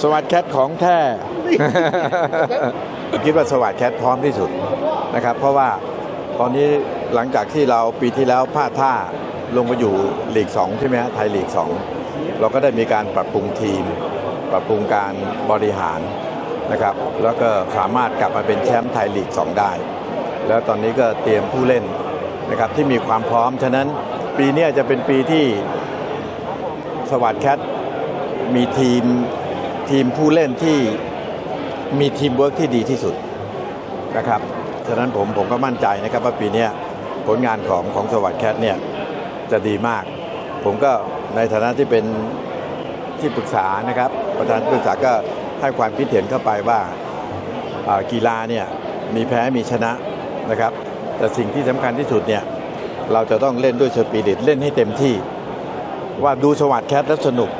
สวัสดแคทของแท้ คิดว่าสวัสดแคทพร้อมที่สุดนะครับ เพราะว่าตอนนี้หลังจากที่เราปีที่แล้วพลาดท่าลงมาอยู่ลีก2ใช่ไหมฮะไทยลีก 2 เราก็ได้มีการปรับปรุงทีม ปรับปรุงการบริหารนะครับ แล้วก็สามารถกลับมาเป็นแชมป์ไทยลีก 2 ได้ แล้วตอนนี้ก็เตรียมผู้เล่นนะครับที่มีความพร้อม ฉะนั้นปีนี้จะเป็นปีที่สวัสดแคทมีทีม ทีมผู้เล่นที่มีทีมเวิร์กที่ดีที่สุดนะครับฉะนั้นผมผมก็มั่นใจนะครับว่าปีนี้ผลงานของของสวัสดแคทเนี่ยจะดีมาก ผมก็ในฐานะที่เป็นที่ปรึกษานะครับ ประธานที่ปรึกษาก็ให้ความคิดเห็นเข้าไปว่ากีฬาเนี่ยมีแพ้มีชนะนะครับ แต่สิ่งที่สำคัญที่สุดเนี่ยเราจะต้องเล่นด้วยสปิริตเล่นให้เต็มที่ ว่าดูสวัสดแคทแล้วสนุก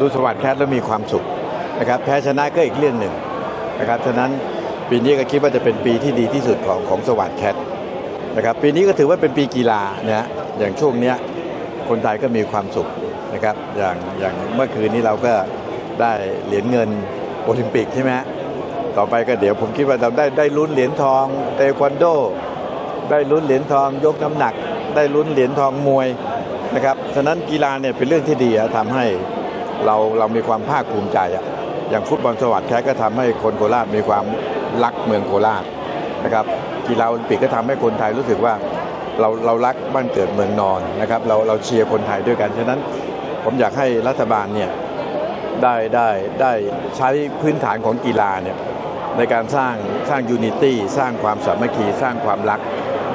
ดูสวัสดแคทแล้วมีความสุขนะครับแพ้ชนะก็อีกเรื่องหนึ่งนะครับฉะนั้นปีนี้ก็คิดว่าจะเป็นปีที่ดีที่สุดของของสวัสดแคทนะครับปีนี้ก็ถือว่าเป็นปีกีฬานะอย่างช่วงเนี้ยคนไทยก็มีความสุขนะครับอย่างอย่างเมื่อคืนนี้เราก็ได้เหรียญเงินโอลิมปิกใช่ไหมต่อไปก็เดี๋ยวผมคิดว่าเราได้ได้ลุ้นเหรียญทองเทควันโด ได้ลุ้นเหรียญทองยกน้ำหนัก ได้ลุ้นเหรียญทองมวยนะครับฉะนั้นกีฬาเนี่ยเป็นเรื่องที่ดีอะทำให้ เราเรามีความภาคภูมิใจอะอย่างฟุตบอลสวัสดิ์แค่ก็ทำให้คนโคราชมีความรักเมืองโคราชนะครับกีฬาโอลิมปิกก็ทำให้คนไทยรู้สึกว่าเราเรารักบ้านเกิดเมืองนอนนะครับเราเราเชียร์คนไทยด้วยกัน ฉะนั้นผมอยากให้รัฐบาลเนี่ยได้ได้ได้ใช้พื้นฐานของกีฬาเนี่ยในการสร้างสร้างยูนิตี้สร้างความสามัคคีสร้างความรัก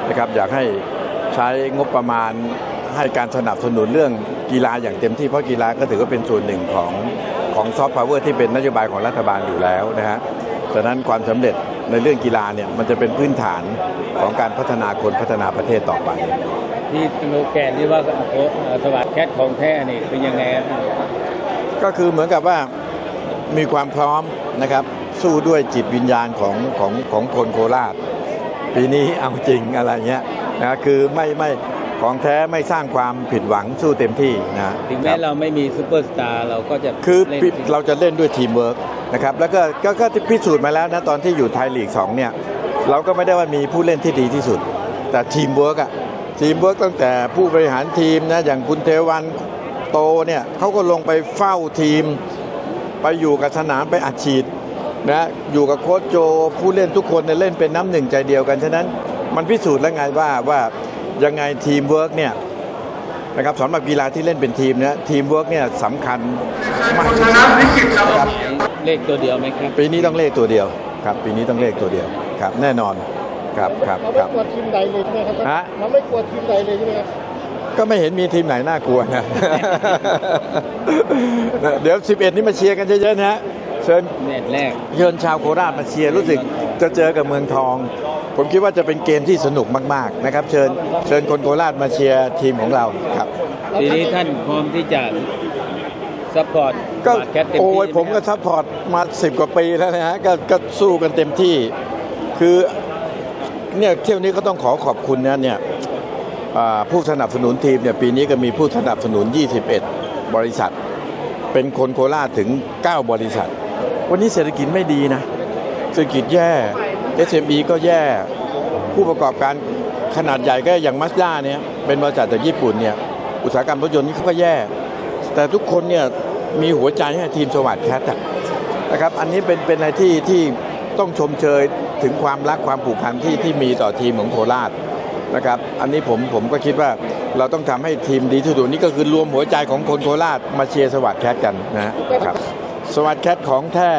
นะครับอยากให้ใช้งบประมาณให้การสนับสนุนเรื่อง กีฬาอย่างเต็มที่เพราะกีฬาก็ถือว่าเป็นส่วนหนึ่งของของซอฟต์พาวเวอร์ที่เป็นนโยบายของรัฐบาลอยู่แล้วนะฮะฉะนั้นความสำเร็จในเรื่องกีฬาเนี่ยมันจะเป็นพื้นฐานของการพัฒนาคนพัฒนาประเทศต่อไป ที่สโลแกนที่ว่าโอ้เอ่อสวัสดแคทของแท้นี่เป็นยังไงครับก็คือเหมือนกับว่ามีความพร้อมนะครับ สู้ด้วยจิตวิญญาณของของของคนโคราช ปีนี้เอาจริงอะไรเงี้ยนะคือไม่ไม่ ของแท้ไม่สร้างความผิดหวังสู้เต็มที่นะถึงแม้เราไม่มีซูเปอร์สตาร์เราก็จะคือเล่นปิเราจะเล่นด้วยทีมเวิร์กนะครับแล้วก็ก็ก็พิสูจน์มาแล้วนะตอนที่อยู่ไทยลีก2เนี่ยเราก็ไม่ได้ว่ามีผู้เล่นที่ดีที่สุด แต่ทีมเวิร์กอะทีมเวิร์กตั้งแต่ผู้บริหารทีมนะอย่างคุณเทวันโตเนี่ยเขาก็ลงไปเฝ้าทีม ไปอยู่กับสนามไปอัดฉีดนะอยู่กับโค้ชโจผู้เล่นทุกคนเนี่ยเล่นเป็นน้ำหนึ่งใจเดียวกัน ฉะนั้นมันพิสูจน์แล้วไงว่าว่า ยังไงทีมเวิร์กเนี่ยนะครับสำหรับกีฬาที่เล่นเป็นทีมเนี่ยทีมเวิร์กเนี่ยสำคัญมากที่สุดนะครับเลขตัวเดียวไหมครับปีนี้ต้องเลขตัวเดียวครับ ปีนี้ต้องเลขตัวเดียวครับ แน่นอนครับครับเราคไม่รับกลัวทีมใดเลยใช่ไหมครับฮะเราไม่กลัวทีมใดเลยใช่ไหมครับก็ไม่เห็นมีทีมไหนน่ากลัวนะเดี๋ยว 11 นี้มาเชียร์กันเยอะๆนะฮะเชิญเน็ตแรกเชิญชาวโคราชมาเชียร์รู้สึกจะเจอกับเมืองทอง ผมคิดว่าจะเป็นเกมที่สนุกมากๆนะครับ เชิญเชิญคนโคราชมาเชียร์ทีมของเราครับ ทีนี้ท่านพร้อมที่จะซัพพอร์ตก็สวัสดแคทเต็มโอ้ที่ยผมก็ซัพพอร์ตมาสิบกว่าปีแล้วนะฮะก็ก็สู้กันเต็มที่ คือเนี่ยเที่ยวนี้ก็ต้องขอขอบคุณนะเนี่ยอ่าผู้สนับสนุนทีมเนี่ยปีนี้ก็มีผู้สนับสนุน 21 บริษัท เป็นคนโคราชถึง 9 บริษัท วันนี้เศรษฐกิจไม่ดีนะ เศรษฐกิจแย่ SME ก็แย่ผู้ประกอบการขนาดใหญ่ก็อย่างมาสด้าเนี่ยเป็นบริษัทจากญี่ปุ่นเนี่ยอุตสาหกรรมรถยนต์นี่เขาก็แย่ แต่ทุกคนเนี่ยมีหัวใจให้ทีมสวัสดิ์แคทนะครับอันนี้เป็นเป็นอะไรที่ที่ต้องชมเชยถึงความรักความผูกพันที่ที่มีต่อทีมของโคราชนะครับอันนี้ผมผมก็คิดว่าเราต้องทำให้ทีมดีที่สุดนี่ก็คือรวมหัวใจของคนโคราชมาเชียร์สวัสดิ์แคทกันนะฮะครับสวัสดิ์แคทของแท้